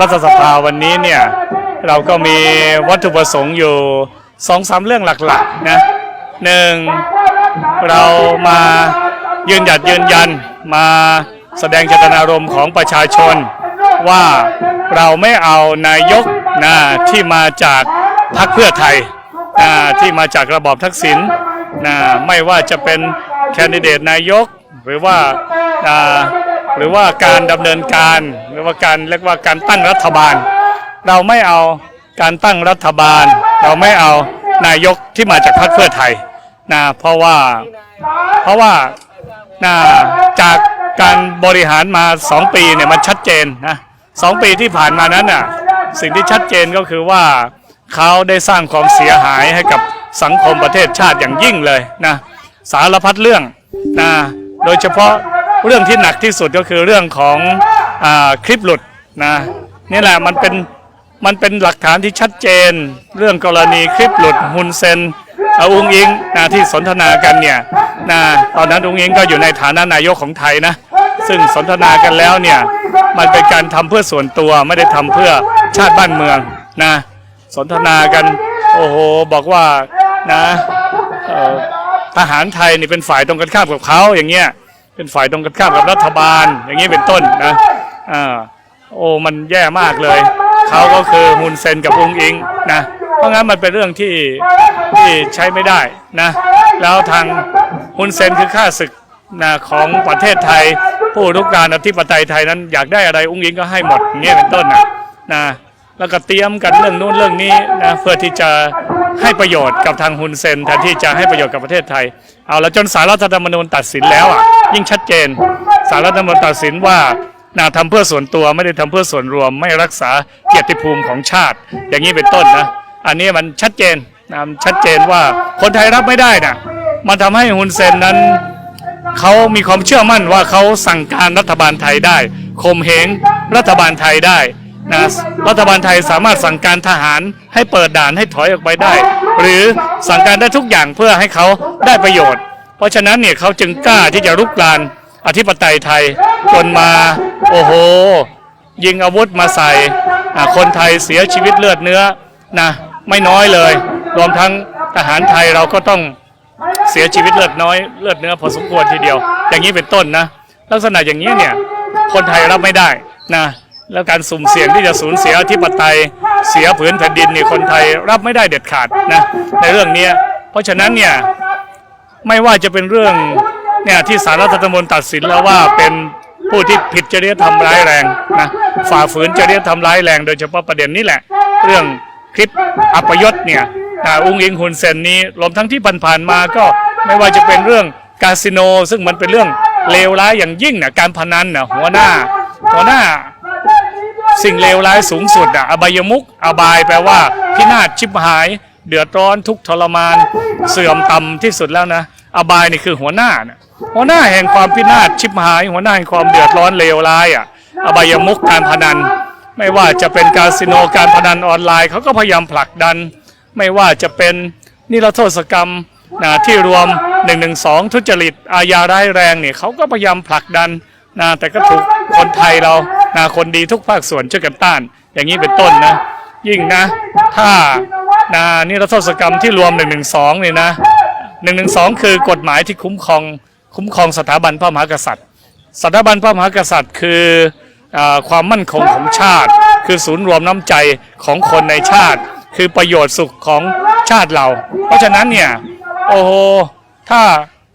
รัฐสภาวันนี้เนี่ยเราก็มีวัตถุประสงค์อยู่สองสามเรื่องหลักๆนะหนึ่งเรามายืนหยัดยืนยันมาแสดงเจตนารมณ์ของประชาชน ว่าเราไม่เอานายกนะที่มาจากพรรคเพื่อไทยนะที่มาจากระบอบทักษิณนะไม่ว่าจะเป็นแคนดิเดตนายก หรือว่าอ่า หรือว่าการดำเนินการหรือว่าการเรียกว่าการตั้งรัฐบาล เราไม่เอาการตั้งรัฐบาล เราไม่เอานายกที่มาจากพรรคเพื่อไทยนะเพราะว่าเพราะว่านะจากการบริหารมาสองปีเนี่ยมันชัดเจนนะสองปีที่ผ่านมานั้นน่ะสิ่งที่ชัดเจนก็คือว่าเขาได้สร้างความเสียหายให้กับสังคมประเทศชาติอย่างยิ่งเลยนะสารพัดเรื่องนะโดยเฉพาะ เรื่องที่หนักที่สุดก็คือเรื่องของอคลิปหลุดนะนี่แหละมันเป็นมันเป็นหลักฐานที่ชัดเจน เรื่องกรณีคลิปหลุดฮุนเซนเอาอุงอิงนะที่สนทนากันเนี่ยนะตอนนั้นอุงอิงก็อยู่ในฐานะนายกของไทยนะซึ่งสนทนากันแล้วเนี่ยมันเป็นการทำเพื่อส่วนตัวไม่ได้ทำเพื่อชาติบ้านเมืองนะสนทนากันโอ้โหบอกว่านะทหารไทยนี่เป็นฝ่ายตรงกันข้ามกับเขาอย่างเงี้ย เป็นฝ่ายตรงกันข้ามกับรัฐบาล อย่างนี้เป็นต้นนะอ่าโอ้มันแย่มากเลย เขาก็คือฮุนเซนกับอุงอิงนะเพราะงั้นมันเป็นเรื่องที่ที่ใช้ไม่ได้นะแล้วทางฮุนเซนคือข้าศึกนะของประเทศไทย ผู้รุกรานอธิปไตยไทยนั้นอยากได้อะไรอุงอิงก็ให้หมดอย่างเงี้ยเป็นต้นนะนะแล้วก็เตรียมกันเรื่องนู้นเรื่องนี้นะเพื่อที่จะให้ประโยชน์กับทางฮุนเซนแทนที่จะให้ประโยชน์กับประเทศไทย เอาละจนสารรัฐธรรมนูญตัดสินแล้วอะ ยิ่งชัดเจนสารรัฐธรรมนูญตัดสินว่านาทำเพื่อส่วนตัวไม่ได้ทำเพื่อส่วนรวม ไม่รักษาเกียรติภูมิของชาติ อย่างนี้เป็นต้นนะ อันนี้มันชัดเจนนะชัดเจนว่าคนไทยรับไม่ได้นะมันทำให้ฮุนเซนนั้นเขามีความเชื่อมั่นว่าเขาสั่งการรัฐบาลไทยได้ข่มเหงรัฐบาลไทยได้ นะรัฐบาลไทยสามารถสั่งการทหารให้เปิดด่านให้ถอยออกไปได้ หรือสั่งการได้ทุกอย่างเพื่อให้เขาได้ประโยชน์ เพราะฉะนั้นเนี่ยเขาจึงกล้าที่จะรุกรานอธิปไตยไทยจนมาโอ้โห ยิงอาวุธมาใส่คนไทยเสียชีวิตเลือดเนื้อนะไม่น้อยเลย รวมทั้งทหารไทยเราก็ต้องเสียชีวิตเลือดน้อยเลือดเนื้อพอสมควรทีเดียว อย่างนี้เป็นต้นนะ ลักษณะอย่างนี้เนี่ยคนไทยรับไม่ได้นะ แล้วการสุ่มเสี่ยงที่จะสูญเสียอธิปไตยเสียผืนแผ่นดินนี่คนไทยรับไม่ได้เด็ดขาดนะในเรื่องนี้เพราะฉะนั้นเนี่ยไม่ว่าจะเป็นเรื่องเนี่ยที่สารรัฐธรรมนูญตัดสินแล้วว่าเป็นผู้ที่ผิดจริยธรรมร้ายแรงนะฝ่าฝืนจริยธรรมร้ายแรง โดยเฉพาะประเด็นนี้แหละ เรื่องคลิปอัปยศเนี่ยอ่าอุ้งอิงฮุนเซนนี้รวมทั้งที่ผ่านๆมาก็ไม่ว่าจะเป็นเรื่องคาสิโน ซึ่งมันเป็นเรื่องเลวร้ายอย่างยิ่งนะการพนันนะหัวหน้าหัวหน้า สิ่งเลวร้ายสูงสุดอะอบายมุกอบายแปลว่า พินาศชิบหาย เดือดร้อนทุกทรมาน เสื่อมต่ำที่สุดแล้วนะ อบายนี่คือหัวหน้านะหัวหน้าแห่งความพินาศชิบหาย หัวหน้าแห่งความเดือดร้อนเลวร้ายอะอบายมุกการพนัน ไม่ว่าจะเป็นคาสิโนการพนันออนไลน์เขาก็พยายามผลักดัน ไม่ว่าจะเป็นนิรโทษกรรมนะที่รวม112ทุจริตอาญาร้ายแรงเนี่ยเขาก็พยายามผลักดัน นะแต่ก็ถูกคนไทยเรานะคนดีทุกภาคส่วนช่วยกันต้าน อย่างนี้เป็นต้นนะ ยิ่งนะ ถ้านะนิรโทษกรรมที่รวม112เนี่ยนะ112คือกฎหมายที่คุ้มครองคุ้มครองสถาบันพระมหากษัตริย์ สถาบันพระมหากษัตริย์ คืออความมั่นคงของชาติ คือศูนย์รวมน้ำใจของคนในชาติ คือประโยชน์สุขของชาติเรา เพราะฉะนั้นเนี่ยโอ้โหถ้า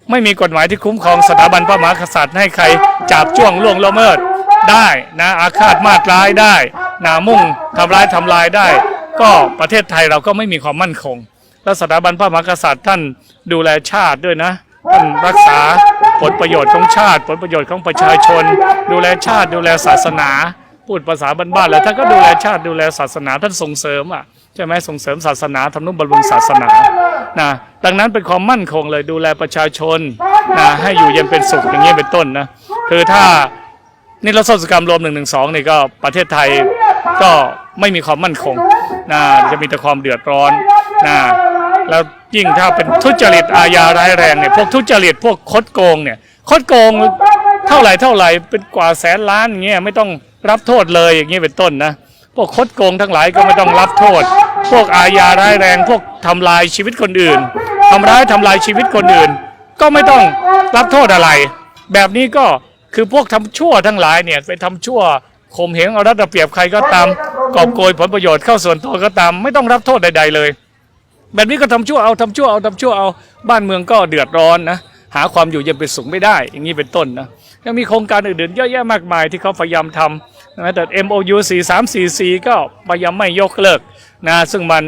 ไม่มีกฎหมายที่คุ้มครองสถาบันพระมหากษัตริย์ให้ใครจับจ้วงล่วงละเมิดได้นะอาฆาตมาตร้ายได้นามุ่งทำร้ายทำลายได้ ก็ประเทศไทยเราก็ไม่มีความมั่นคง แล้วสถาบันพระมหากษัตริย์ท่านดูแลชาติด้วยนะท่านรักษาผลประโยชน์ของชาติ ผลประโยชน์ของประชาชน ดูแลชาติดูแลศาสนา พูดภาษาบ้านๆแล้วท่านก็ดูแลชาติดูแลศาสนาท่านส่งเสริมอะใช่ไหมส่งเสริมศาสนาทำนุบำรุงศาสนา นะดังนั้นเป็นความมั่นคงเลยดูแลประชาชนนะให้อยู่เย็นเป็นสุขอย่างนี้ยเป็นต้นนะคือถ้านี่รัฐศกรรมรวม1นึนี่ก็ประเทศไทยก็ไม่มีความมั่นคงนะจะมีแต่ความเดือดร้อนนะแล้วยิ่งถ้าเป็นทุจริตอาญาร้ายแรงเนี่ยพวกทุจริตพวกคดโกงเนี่ยคดโกงเท่าไหร่เท่าไหร่เป็นกว่าแสนล้านเงี้ยไม่ต้องรับโทษเลยอย่างนี้ยเป็นต้นนะ วกคดโกงทั้งหลายก็ไม่ต้องรับโทษ พวกอาญาร้ายแรง พวกทำลายชีวิตคนอื่นทำร้ายทำลายชีวิตคนอื่น ก็ไม่ต้องรับโทษอะไร แบบนี้ก็คือพวกทำชั่วทั้งหลายเนี่ยไปทำชั่วข่มเหงเอารัดเอาเปรียบใครก็ตามกอบโกยผลประโยชน์เข้าส่วนตัวก็ตาม ไม่ต้องรับโทษใด ๆเลย แบบนี้ก็ทำชั่วเอาทำชั่วเอาทำชั่วเอาบ้านเมืองก็เดือดร้อนนะหาความอยู่เย็นเป็นสุขไม่ได้ อย่างนี้เป็นต้นนะยังมีโครงการอื่นๆเยอะแยะมากมายที่เขาพยายามทำ นะแต่ MOU 4344 ก็พยายามไม่ยกเลิกนะซึ่งมัน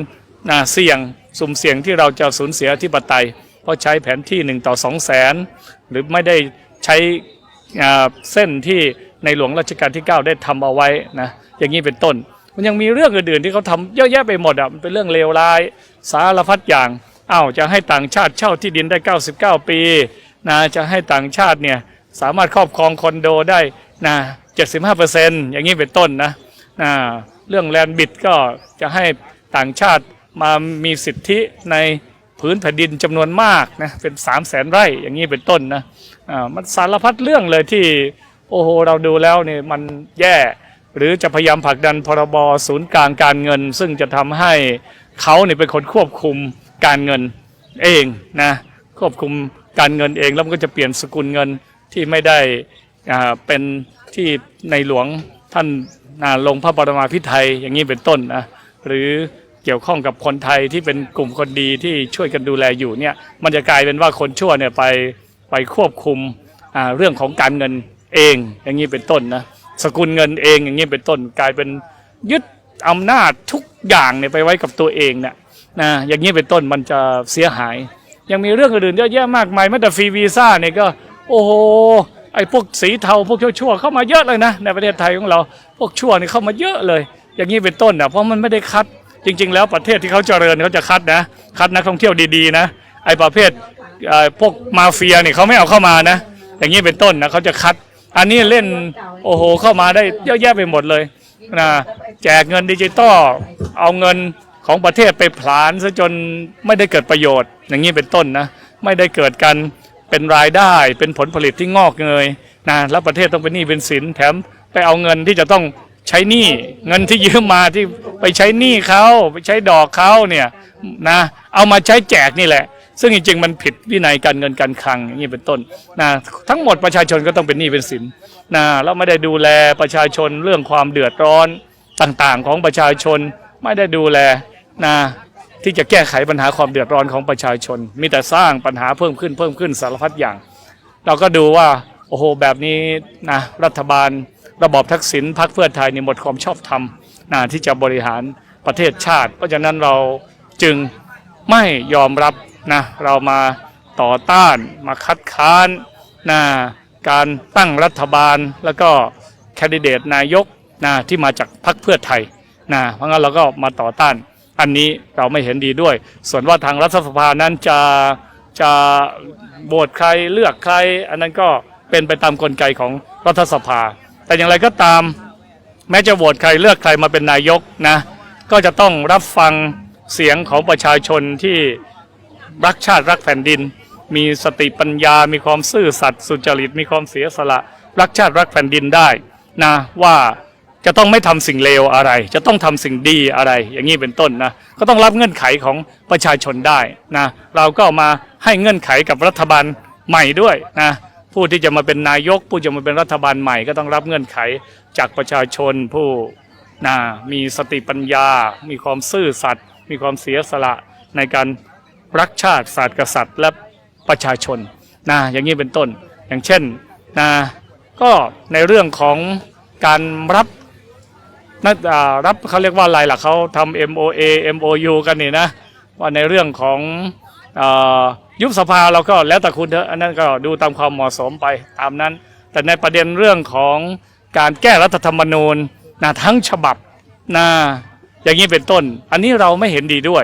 นะเสี่ยงสุ่มเสี่ยงที่เราจะสูญเสียอธิปไตย เพราะใช้แผนที่ 1 ต่อ 2 0 0แสนหรือไม่ได้ใช้เส้นที่ในหลวงรัชกาลที่ 9 ได้ทำเอาไว้นะอย่างนี้เป็นต้น มันยังมีเรื่องอื่นๆที่เขาทำเยอะแยะไปหมดอะมันเป็นเรื่องเลวร้ายสารพัดอย่างอ้าวจะให้ต่างชาติเช่าที่ดินได้ 99 ปีนะจะให้ต่างชาติเนี่ยสามารถครอบครองคอนโดได้นะ 75%อย่างนี้เป็นต้นนะเรื่องแลนด์บิดก็จะให้ต่างชาติมามีสิทธิในพื้นแผ่นดินจำนวนมากนะเป็น 3 0 0แสนไร่อย่างนี้เป็นต้นนะมันสารพัดเรื่องเลยที่โอ้โหเราดูแล้วเนี่ยมันแย่ หรือจะพยายามผลักดันพรบศูนย์กลางการเงิน ซึ่งจะทำให้เขาเนี่ยเป็นคนควบคุมการเงินเองนะควบคุมการเงินเองแล้วมันก็จะเปลี่ยนสกุลเงินที่ไม่ได้อ่าเป็น ที่ในหลวงท่านอ่าลงพระปรมาภิไธยอย่างนี้เป็นต้นนะหรือเกี่ยวข้องกับคนไทยที่เป็นกลุ่มคนดีที่ช่วยกันดูแลอยู่เนี่ยมันจะกลายเป็นว่าคนชั่วเนี่ยไปไปควบคุมเรื่องของการเงินเองอย่างนี้เป็นต้นนะสกุลเงินเองอย่างนี้เป็นต้น กลายเป็นยึดอำนาจทุกอย่างเนี่ยไปไว้กับตัวเองเนี่ยนะอย่างนี้เป็นต้นมันจะเสียหาย ยังมีเรื่องอื่นเยอะแยะมากมายแม้แต่ฟรีวีซ่าเนี่ยก็โอ้โห ไอ้พวกสีเทาพวกชั่วๆเข้ามาเยอะเลยนะ ในประเทศไทยของเราพวกชั่วนี่เข้ามาเยอะเลย อย่างนี้เป็นต้นนะเพราะมันไม่ได้คัด จริง ๆ แล้วประเทศที่เขาเจริญเขาจะคัดนะ คัดนักท่องเที่ยวดีๆนะไอ้ประเภทเอ่อพวกมาเฟียนี่เขาไม่เอาเข้ามานะ อย่างนี้เป็นต้นนะเขาจะคัด อันนี้เล่นโอ้โหเข้ามาได้เยอะแยะไปหมดเลยนะแจกเงินดิจิตอลเอาเงินของประเทศไปผลาญซะจนไม่ได้เกิดประโยชน์ อย่างนี้เป็นต้นนะ ไม่ได้เกิดการ เป็นรายได้เป็นผลผลิตที่งอกเงยนะแล้วประเทศต้องเป็นหนี้เป็นสินแถมไปเอาเงินที่จะต้องใช้หนี้เงินที่ยืมมาที่ไปใช้หนี้เขาไปใช้ดอกเขาเนี่ยนะเอามาใช้แจกนี่แหละ ซึ่งจริงๆมันผิดวินัยการเงินการคลังอย่างนี้เป็นต้นนะทั้งหมดประชาชนก็ต้องเป็นหนี้เป็นสินนะแล้วไม่ได้ดูแลประชาชนเรื่องความเดือดร้อนต่างๆ ของประชาชนไม่ได้ดูแลนะ ที่จะแก้ไขปัญหาความเดือดร้อนของประชาชน มีแต่สร้างปัญหาเพิ่มขึ้นเพิ่มขึ้นสารพัดอย่าง เราก็ดูว่าโอ้โหแบบนี้นะรัฐบาล ระบอบทักษิณพรรคเพื่อไทยนี่หมดความชอบธรรมนะที่จะบริหารประเทศชาติ เพราะฉะนั้นเราจึงไม่ยอมรับนะเรามาต่อต้านมาคัดค้านนะการตั้งรัฐบาลแล้วก็แคนดิเดตนายกนะที่มาจากพรรคเพื่อไทยนะเพราะงั้นเราก็มาต่อต้าน อันนี้เราไม่เห็นดีด้วย ส่วนว่าทางรัฐสภานั้นจะจะโหวตใครเลือกใคร อันนั้นก็เป็นไปตามกลไกของรัฐสภา แต่อย่างไรก็ตาม แม้จะโหวตใครเลือกใครมาเป็นนายกนะ ก็จะต้องรับฟังเสียงของประชาชนที่รักชาติรักแผ่นดิน มีสติปัญญา มีความซื่อสัตย์สุจริต มีความเสียสละ รักชาติรักแผ่นดินได้นะว่า จะต้องไม่ทำสิ่งเลวอะไร จะต้องทำสิ่งดีอะไร อย่างนี้เป็นต้นนะก็ต้องรับเงื่อนไขของประชาชนได้นะเราก็มาให้เงื่อนไขกับรัฐบาลใหม่ด้วยนะผู้ที่จะมาเป็นนายก ผู้จะมาเป็นรัฐบาลใหม่ก็ต้องรับเงื่อนไขจากประชาชนผู้นะมีสติปัญญา มีความซื่อสัตย์มีความเสียสละในการรักชาติศาสตร์กษัตริย์และประชาชนนะอย่างนี้เป็นต้น อย่างเช่นนะก็ในเรื่องของการรับ นะอ่ารับเขาเรียกว่าอะไรล่ะเขาทำ MOA MOU กันนี่นะว่าในเรื่องของอยุบสภาเราก็แล้วแต่คุณเถอะอันนั้นก็ดูตามความเหมาะสมไปตามนั้น แต่ในประเด็นเรื่องของการแก้รัฐธรรมนูญนะทั้งฉบับนะอย่างนี้เป็นต้น อันนี้เราไม่เห็นดีด้วย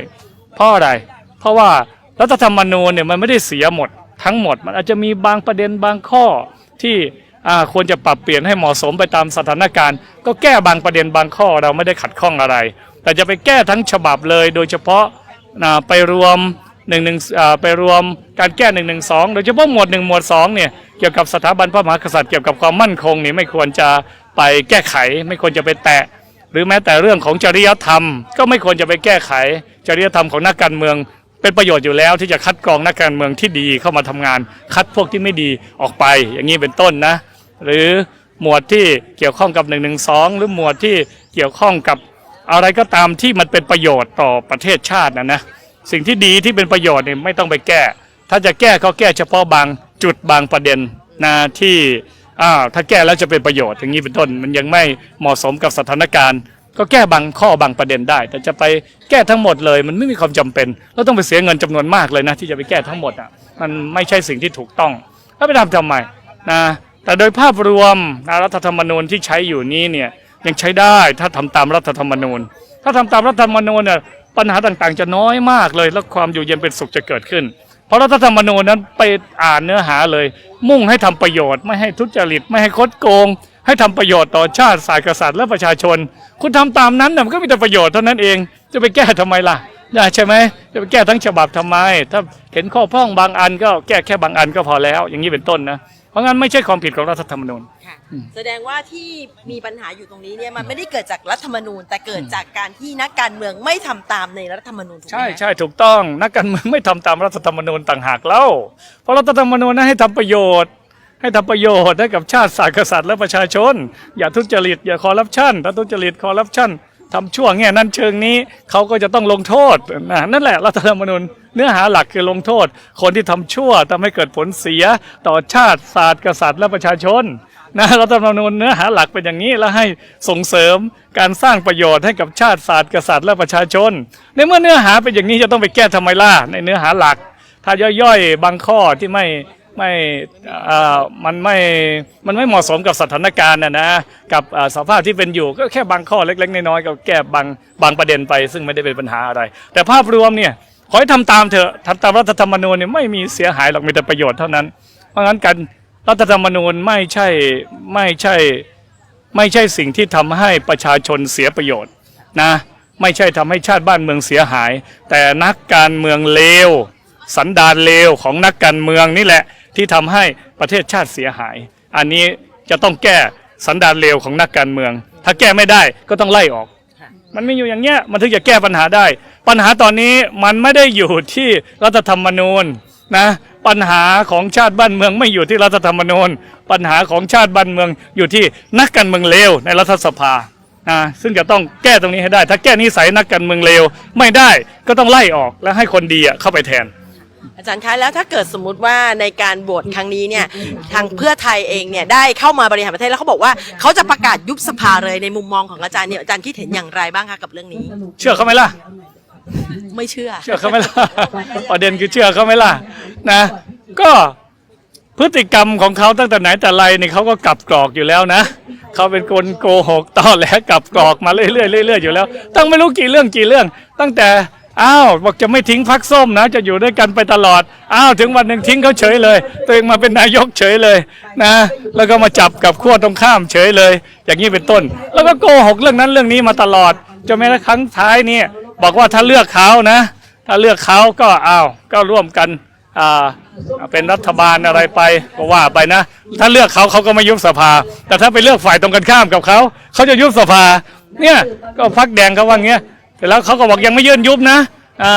เพราะอะไร เพราะว่ารัฐธรรมนูญเนี่ยมันไม่ได้เสียหมดทั้งหมด มันอาจจะมีบางประเด็นบางข้อที่ ควรจะปรับเปลี่ยนให้เหมาะสมไปตามสถานการณ์ ก็แก้บางประเด็นบางข้อเราไม่ได้ขัดข้องอะไร แต่จะไปแก้ทั้งฉบับเลยโดยเฉพาะาไปรวมหนึ่งหนึ่งไปรวมการแก้หนึ่งหนึ่งสองโดยเฉพาะหมวดหนึ่งหมวดสองเนี่ยเกี่ยวกับสถาบันพระมหากษัตริย์เกี่ยวกับความมั่นคงนี่ไม่ควรจะไปแก้ไข ไม่ควรจะไปแตะ หรือแม้แต่เรื่องของจริยธรรม ก็ไม่ควรจะไปแก้ไข จริยธรรมของนักการเมือง เป็นประโยชน์อยู่แล้วที่จะคัดกรองนักการเมืองที่ดีเข้ามาทำงาน คัดพวกที่ไม่ดีออกไปอย่างนี้เป็นต้นนะ หรือหมวดที่เกี่ยวข้องกับ1นึหรือหมวดที่เกี่ยวข้องกับอะไรก็ตามที่มันเป็นประโยชน์ต่อประเทศชาตินะนะสิ่งที่ดีที่เป็นประโยชน์เนี่ยไม่ต้องไปแก้ ถ้าจะแก้ก็แก้เฉพาะบางจุดบางประเด็นนะที่อ้าวถ้าแก้แล้วจะเป็นประโยชน์อย่างนี้เป็นต้น มันยังไม่เหมาะสมกับสถานการณ์ ก็แก้บางข้อบางประเด็นได้ แต่จะไปแก้ทั้งหมดเลย มันไม่มีความจำเป็นแล้วต้องไปเสียเงินจำนวนมากเลยนะที่จะไปแก้ทั้งหมดอะมันไม่ใช่สิ่งที่ถูกต้องแล้วไปทำทำไมนะ แต่โดยภาพรวมรัฐธรรมนูญที่ใช้อยู่นี้เนี่ยยังใช้ได้ถ้าทำตามรัฐธรรมนูญ ถ้าทำตามรัฐธรรมนูญเนี่ยปัญหาต่างๆ จะน้อยมากเลย แล้วความอยู่เย็นเป็นสุขจะเกิดขึ้น เพราะรัฐธรรมนูญนั้นไปอ่านเนื้อหาเลย มุ่งให้ทำประโยชน์ ไม่ให้ทุจริต ไม่ให้คดโกง ให้ทำประโยชน์ต่อชาติศาสตร์กษัตริย์และประชาชน คุณทำตามนั้นน่ะมันก็มีแต่ประโยชน์เท่านั้นเอง จะไปแก้ทำไมล่ะใช่ไหมจะไปแก้ทั้งฉบับทำไม ถ้าเห็นข้อพร่องบางอันก็แก้แค่บางอันก็พอแล้ว อย่างนี้เป็นต้นนะ ราะงั้นไม่ใช่ความผิดของรัฐธรรมนูญ ค่ะแสดงว่าที่มีปัญหาอยู่ตรงนี้เนี่ยมันไม่ได้เกิดจากรัฐธรรมนูญ แต่เกิดจากการที่นักการเมืองไม่ทำตามในรัฐธรรมนูญถูกไหมใช่คะใช่ถูกต้องนักการเมืองไม่ทำตามรัฐธรรมนูญต่างหากเล่าเพราะรัฐธรรมนูญนั้นให้ทำประโยชน์ ให้ทำประโยชน์ให้กับชาติศาสตร์กษัตริย์และประชาชน อย่าทุจริตอย่าคอร์รัปชันถ้าทุจริตคอร์รัปชันทำชั่วแง่นั้นเชิงนี้เขาก็จะต้องลงโทษนะนั่นแหละรัฐธรรมนูญ เนื้อหาหลักคือลงโทษ คนที่ทำชั่วทำให้เกิดผลเสียต่อชาติศาสตร์กษัตริย์และประชาชนนะรัฐธรรมนูญเนื้อหาหลักเป็นอย่างนี้แล้วให้ส่งเสริมการสร้างประโยชน์ให้กับชาติศาสตร์กษัตริย์และประชาชน ในเมื่อเนื้อหาเป็นอย่างนี้จะต้องไปแก้ทำไมล่ะในเนื้อหาหลัก ถ้าย่อยๆ บางข้อที่ไม่ไม่อ่อมันไม่ มันไม่เหมาะสมกับสถานการณ์นะนะ กับอ่อสภาพที่เป็นอยู่ก็แค่บางข้อเล็กๆ น้อยๆก็แก้บางบางประเด็นไป ซึ่งไม่ได้เป็นปัญหาอะไร แต่ภาพรวมเนี่ย ขอให้ทำตามเถอะทำตามรัฐธรรมนูญเนี่ยไม่มีเสียหายหรอกมีแต่ประโยชน์เท่านั้น เพราะงั้นการรัฐธรรมนูญไม่ใช่ไม่ใช่ไม่ใช่สิ่งที่ทำให้ประชาชนเสียประโยชน์นะไม่ใช่ทำให้ชาติบ้านเมืองเสียหาย แต่นักการเมืองเลว สันดานเลวของนักการเมืองนี่แหละที่ทำให้ประเทศชาติเสียหาย อันนี้จะต้องแก้สันดานเลวของนักการเมือง ถ้าแก้ไม่ได้ก็ต้องไล่ออก มันมีอยู่อย่างเงี้ยมันถึงจะแก้ปัญหาได้ ปัญหาตอนนี้มันไม่ได้อยู่ที่รัฐธรรมนูญนะปัญหาของชาติบ้านเมืองไม่อยู่ที่รัฐธรรมนูญ ปัญหาของชาติบ้านเมืองอยู่ที่นักการเมืองเลวในรัฐสภานะซึ่งจะต้องแก้ตรงนี้ให้ได้ ถ้าแก้นิสัยนักการเมืองเลวไม่ได้ก็ต้องไล่ออกและให้คนดีอะเข้าไปแทน อาจารย์คะแล้วถ้าเกิดสมมุติว่าในการโหวตครั้งนี้เนี่ยทางเพื่อไทยเองเนี่ยได้เข้ามาบริหารประเทศแล้วเขาบอกว่าเขาจะประกาศยุบสภาเลยในมุมมองของอาจารย์เนี่ยอาจารย์คิดเห็นอย่างไรบ้างคะกับเรื่องนี้ เชื่อเขาไหมล่ะ ไม่เชื่อ เชื่อเขาไหมล่ะ ประเด็นคือเชื่อเขาไหมล่ะนะ ก็พฤติกรรมของเขาตั้งแต่ไหนแต่ไรนี่เขาก็กลับกรอกอยู่แล้วนะเขาเป็นคนโกหกตอแหลกลับกรอกมาเรื่อยๆเรื่อยๆอยู่แล้ว ตั้งไม่รู้กี่เรื่องกี่เรื่อง ตั้งแต่ อ้าวบอกจะไม่ทิ้งพักส้มนะ จะอยู่ด้วยกันไปตลอด อ้าวถึงวันหนึ่งทิ้งเขาเฉยเลย ตัวเองมาเป็นนายกเฉยเลยนะ แล้วก็มาจับกับขั้วตรงข้ามเฉยเลย อย่างนี้เป็นต้น แล้วก็โกหกเรื่องนั้นเรื่องนี้มาตลอดจนแม้กระทั่งครั้งท้ายเนี่ยบอกว่าถ้าเลือกเขานะ ถ้าเลือกเขาก็อ้าวก็ร่วมกันอ่าเป็นรัฐบาลอะไรไปก็ว่าไปนะ ถ้าเลือกเขาเขาก็ไม่ยุบสภา แต่ถ้าไปเลือกฝ่ายตรงกันข้ามกับเขาเขาจะยุบสภาเนี่ยก็พักแดงเขาว่างี้ แต่แล้วเขาก็บอกยังไม่ยื่นยุบนะอ่า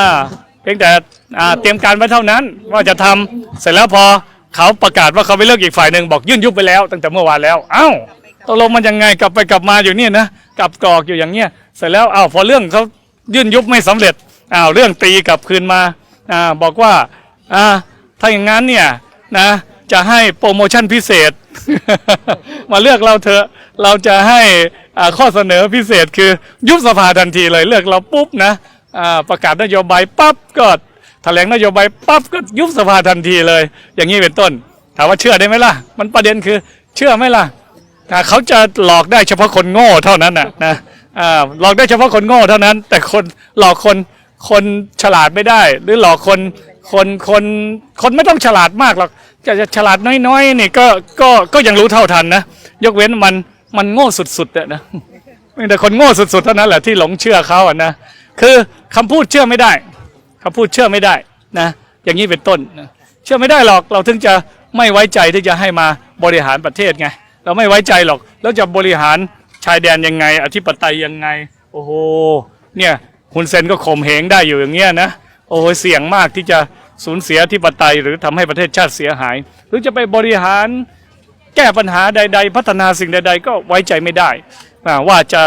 เพียงแต่อ่าเตรียมการไว้เท่านั้นว่าจะทำเสร็จแล้วพอเขาประกาศว่าเขาไปเลือกอีกฝ่ายหนึ่งบอกยื่นยุบไปแล้ว ตั้งแต่เมื่อวานแล้วเอ้าตกลงมันยังไงกลับไปกลับมาอยู่เนี่ยนะกลับกรอกอยู่อย่างเงี้ยเสร็จแล้วอ้าวพอเรื่องเขายื่นยุบไม่สำเร็จอ้าวเรื่องตีกลับคืนมาอ่าบอกว่าอ่าถ้าอย่างนั้นเนี่ยนะจะให้โปรโมชั่นพิเศษ มาเลือกเราเถอะเราจะให้ ข้อเสนอพิเศษคือยุบสภาทันทีเลยเลือกเราปุ๊บนะประกาศนโยบายปั๊บก็แถลงนโยบายปั๊บก็ยุบสภาทันทีเลย อย่างนี้เป็นต้น ถามว่าเชื่อได้ไหมล่ะ มันประเด็นคือเชื่อไหมล่ะอ่เขาจะหลอกได้เฉพาะคนโง่เท่านั้นนะนะหลอกได้เฉพาะคนโง่เท่านั้น แต่คนหลอกคนคนฉลาดไม่ได้ หรือหลอกคนคนคนคนไม่ต้องฉลาดมากหรอกจะฉลาดน้อยๆนี่ก็ก็ก็ยังรู้เท่าทันนะ ยกเว้นมัน มันโง่สุดๆอะนะมีแต่คนโง่สุดๆเท่านั้นแหละที่หลงเชื่อเขาอะนะคือคำพูดเชื่อไม่ได้คำพูดเชื่อไม่ได้นะ อย่างนี้เป็นต้นนะเชื่อไม่ได้หรอกเราถึงจะไม่ไว้ใจที่จะให้มาบริหารประเทศไง เราไม่ไว้ใจหรอกแล้วจะบริหารชายแดนยังไง อธิปไตยยังไง โอ้โหเนี่ยคุณเซนก็ข่มเหงได้อยู่อย่างเงี้ยนะโอ้โหเสี่ยงมากที่จะสูญเสียอธิปไตยหรือทำให้ประเทศชาติเสียหาย หรือจะไปบริหาร แก้ปัญหาใด ๆ พัฒนาสิ่งใด ๆ ก็ไว้ใจไม่ได้อ่าว่าจะ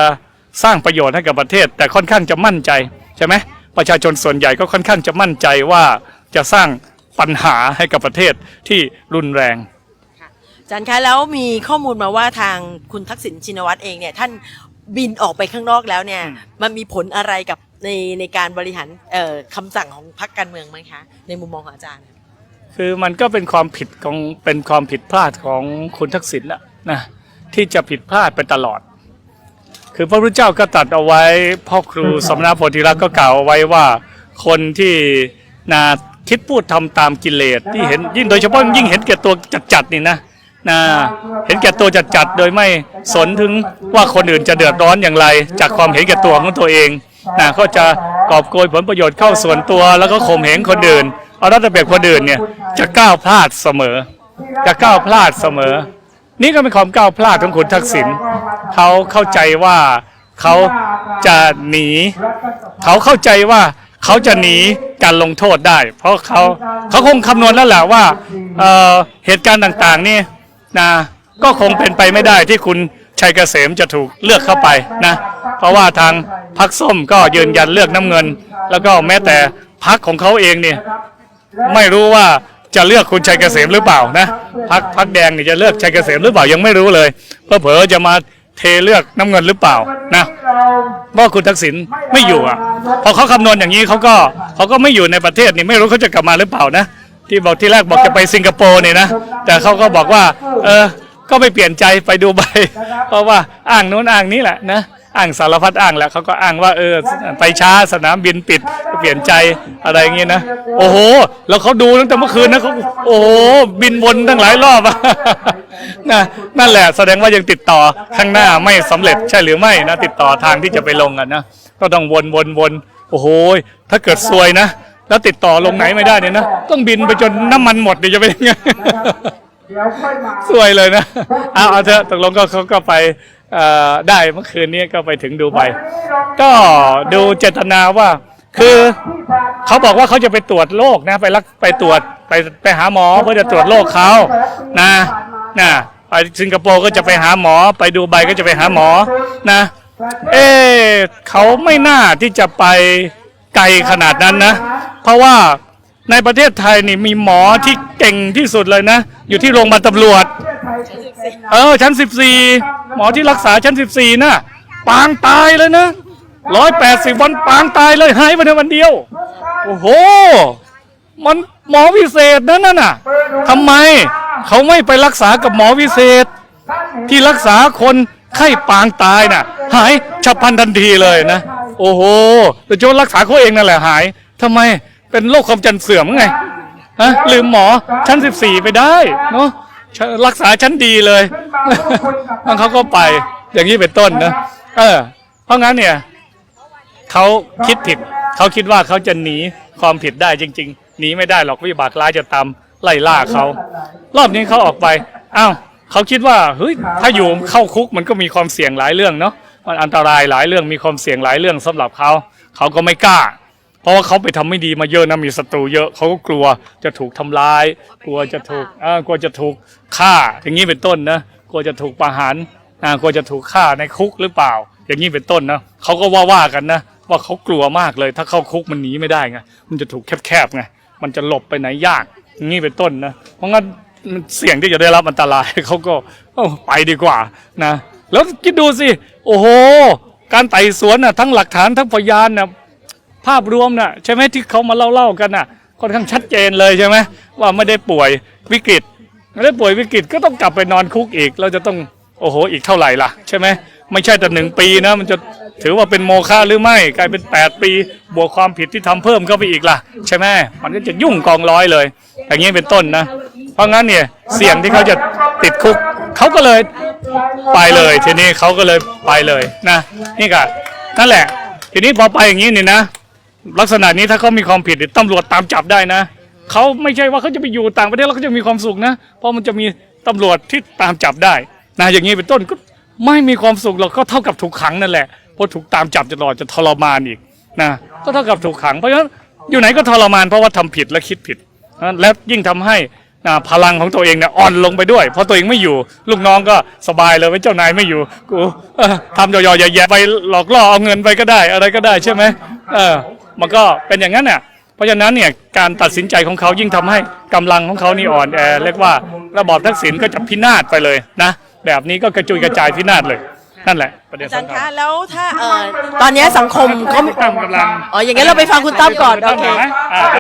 สร้างประโยชน์ให้กับประเทศ แต่ค่อนข้างจะมั่นใจใช่ไหมประชาชนส่วนใหญ่ก็ค่อนข้างจะมั่นใจว่าจะสร้างปัญหาให้กับประเทศที่รุนแรงอาจารย์คะแล้วมีข้อมูลมาว่าทางคุณทักษิณชินวัตรเองเนี่ยท่านบินออกไปข้างนอกแล้วเนี่ยมันมีผลอะไรกับในในการบริหารเอ่อคำสั่งของพรรคการเมืองไหมคะ ในมุมมองของอาจารย์ คือมันก็เป็นความผิดของเป็นความผิดพลาดของคุณทักษิณนะนะที่จะผิดพลาดไปตลอด คือพระพุทธเจ้าก็ตรัดเอาไว้พ่อครูสมณโพธิรักษ์ก็กล่าวเอาไว้ว่าคนที่นาคิดพูดทำตามกิเลสที่เห็นยิ่งโดยเฉพาะยิ่งเห็นแก่ตัวจัดๆนี่นะนะเห็นแก่ตัวจัดๆโดยไม่สนถึงว่าคนอื่นจะเดือดร้อนอย่างไร จากความเห็นแก่ตัวของตัวเองนะก็จะกอบโกยผลประโยชน์เข้าส่วนตัวแล้วก็ข่มเหงคนอื่น เอารัดระเบียบคนอื่นเนี่ยจะก้าวพลาดเสมอ จะก้าวพลาดเสมอ นี่ก็เป็นความก้าวพลาดของคุณทักษิณเขาเข้าใจว่าเขาจะหนี เขาเข้าใจว่าเขาจะหนีการลงโทษได้ เพราะเขาเขาคงคำนวณแล้วแหละว่าเอ่อเหตุการณ์ต่างๆนี่นะก็คงเป็นไปไม่ได้ที่คุณชัยเกษมจะถูกเลือกเข้าไปนะเพราะว่าทางพักส้มก็ยืนยันเลือกน้ำเงิน แล้วก็แม้แต่พักของเขาเองเนี่ย ไม่รู้ว่าจะเลือกคุณชัยเกษมหรือเปล่านะพักพักแดงนี่จะเลือกชัยเกษมหรือเปล่ายังไม่รู้เลยเพราะเผอจะมาเทเลือกน้ำเงินหรือเปล่านะเพราะคุณทักษิณไม่อยู่อะพอเขาคำนวณอย่างนี้เขาก็เขาก็ไม่อยู่ในประเทศนี่ไม่รู้เขาจะกลับมาหรือเปล่านะ ที่บอกที่แรกบอกจะไปสิงคโปร์นี่นะแต่เขาก็บอกว่า เออก็ไม่เปลี่ยนใจไปดูใบเพราะว่าอ้างโน้นอ้างนี้แหละนะ อ้างสารพัดอ้างแหละเขาก็อ้างว่าเออไปช้าสนามบินปิดเปลี่ยนใจอะไรอย่างงี้นะโอ้โห แล้วเขาดูตั้งแต่เมื่อคืนนะเขาโอ้โหบินวนตั้งหลายรอบนะนั่นแหละแสดงว่ายังติดต่อข้างหน้าไม่สำเร็จใช่หรือไม่นะติดต่อทางที่จะไปลงกันนะก็ต้องวนวนวนโอ้โหถ้าเกิดซวยนะแล้วติดต่อลงไหนไม่ได้เนี่ยนะต้องบินไปจนน้ำมันหมดเดี๋ยวจะเป็นยังไงเดี๋ยวยมาสวยเลยนะเอาเอาเถอะตกลงก็เขาก็ไป ได้เมื่อคืนนี้ก็ไปถึงดูไบก็ดูเจตนาว่า คือเขาบอกว่าเขาจะไปตรวจโรคนะไปรักไปตรวจไปไปหาหมอเพื่อจะตรวจโรคเขานะนะไปสิงคโปร์ก็จะไปหาหมอ ไปดูไบก็จะไปหาหมอนะ เอ๊เขาไม่น่าที่จะไปไกลขนาดนั้นนะ เพราะว่า ในประเทศไทยนี่มีหมอที่เก่งที่สุดเลยนะ อยู่ที่โรงพยาบาลตำรวจ เออ ชั้น 14 หมอที่รักษาชั้น 14 น่ะ ปางตายเลยนะ180วันปางตายเลยหายไปในวันเดียว โอ้โห มันหมอวิเศษนั่นน่ะทำไมเขาไม่ไปรักษากับหมอวิเศษ ที่รักษาคนไข้ปางตายน่ะ หายฉับพลันทันทีเลยนะ โอ้โหแต่โจนรักษาเขาเองนั่นแหละหายทำไม เป็นโรคความจำเสื่อมไงฮะลืมหมอชั้น14ไปได้เนาะรักษาชั้นดีเลยมันเขาก็ไปอย่างนี้เป็นต้นนะเออ เพราะงั้นเนี่ยเขาคิดผิดเขาคิดว่าเขาจะหนีความผิดได้จริง ๆ หนีไม่ได้หรอกวิบากร้ายจะตามไล่ล่าเขา รอบนี้เขาออกไปอ้าวเขาคิดว่าเฮ้ยถ้าอยู่เข้าคุกมันก็มีความเสี่ยงหลายเรื่องเนาะมันอันตรายหลายเรื่องมีความเสี่ยงหลายเรื่องสำหรับเขาเขาก็ไม่กล้า เพราะว่าเขาไปทำไม่ดีมาเยอะนะมีศัตรูเยอะเขาก็กลัวจะถูกทำร้าย กลัวจะถูกเออกลัวจะถูกฆ่า อย่างนี้เป็นต้นนะกลัวจะถูกประหารอ่ากลัวจะถูกฆ่าในคุกหรือเปล่า อย่างนี้เป็นต้นนะเขาก็ว่าว่ากันนะว่าเขากลัวมากเลย ถ้าเข้าคุกมันหนีไม่ได้ไงมันจะถูกแคบๆไงมันจะหลบไปไหนยาก อย่างนี้เป็นต้นนะเพราะงั้นมันเสี่ยงที่จะได้รับอันตรายเขาก็เอ้าไปดีกว่านะ แล้วคิดดูสิ โอ้โห การไต่สวนน่ะทั้งหลักฐานทั้งพยานน่ะ ภาพรวมน่ะใช่ไหมที่เขามาเล่าๆกันน่ะค่อนข้างชัดเจนเลยใช่ไหมว่าไม่ได้ป่วยวิกฤตไม่ได้ป่วยวิกฤตก็ต้องกลับไปนอนคุกอีก เราจะต้องโอ้โหอีกเท่าไหร่ล่ะ ใช่ไหมไม่ใช่แต่หนึ่งปีนะมันจะถือว่าเป็นโมฆะหรือไม่กลายเป็น 8 ปี บวกความผิดที่ทำเพิ่มเข้าไปอีกล่ะ ใช่ไหมมันก็จะยุ่งกองร้อยเลย อย่างนี้เป็นต้นนะ เพราะงั้นเนี่ยเสี่ยงที่เขาจะติดคุกเขาก็เลยไปเลยทีนี้เขาก็เลยไปเลยนะนี่ก็นั่นแหละ ทีนี้พอไปอย่างนี้เนี่ยนะ ลักษณะนี้ถ้าเขามีความผิดตำรวจตามจับได้นะเขาไม่ใช่ว่าเขาจะไปอยู่ต่างประเทศแล้วเขาจะมีความสุขนะ เพราะมันจะมีตำรวจที่ตามจับได้นะอย่างนี้เป็นต้นก็ไม่มีความสุขหรอกก็เท่ากับถูกขังนั่นแหละเพราะถูกตามจับตลอดจะทรมานอีกนะก็เท่ากับถูกขังเพราะฉะนั้นอยู่ไหนก็ทรมานเพราะว่าทำผิดและคิดผิดและยิ่งทำให้นะพลังของตัวเองเนี่ยอ่อนลงไปด้วย เพราะตัวเองไม่อยู่ ลูกน้องก็สบายเลยว่าเจ้านายไม่อยู่กูทำย่อๆแย่ๆไปหลอกล่อเอาเงินไปก็ได้ อะไรก็ได้ใช่ไหมเออ มันก็เป็นอย่างนั้นเนี่ยเพราะฉะนั้นเนี่ยการตัดสินใจของเขายิ่งทำให้กำลังของเขานี่อ่อนแอเรียกว่าระบอบทักษิณก็จะพินาศไปเลยนะแบบนี้ก็กระจุยกระจายพินาศเลยนั่นแหละประเด็นอาจารย์สำคัคะญแล้วถ้าเอ่อตอนนี้สังคมเขาตั้มกำลังอ๋ออย่างงั้นเราไปฟังคุณตั้มก่อนโอเคตั้มไหมอ่า